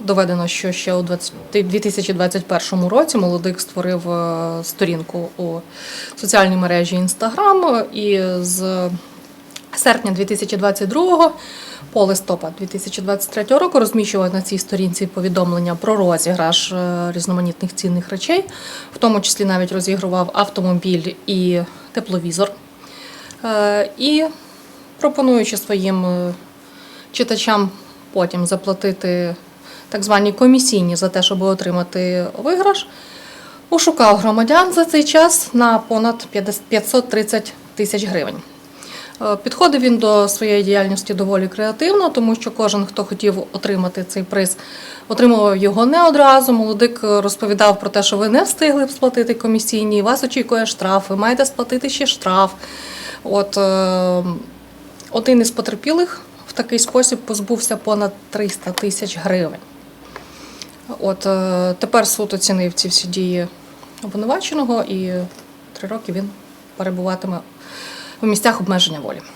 Доведено, що ще у 2021 році молодик створив е, сторінку у соціальній мережі Інстаграм і з серпня 2022 по листопад 2023 року розміщував на цій сторінці повідомлення про розіграш е, різноманітних цінних речей, в тому числі навіть розігрував автомобіль і тепловізор. Е, І пропонуючи своїм е, читачам потім заплатити так звані комісійні за те, щоб отримати виграш, ушукав громадян за цей час на понад 530 тисяч гривень. Е, Підходив він до своєї діяльності доволі креативно, тому що кожен, хто хотів отримати цей приз, отримував його не одразу. Молодик е, розповідав про те, що ви не встигли б сплатити комісійні, вас очікує штраф, ви маєте сплатити ще штраф. От е, один із потерпілих в такий спосіб позбувся понад 300 тисяч гривень. От е, тепер суд оцінив ці всі дії обвинуваченого і три роки він перебуватиме в місцях обмеження волі.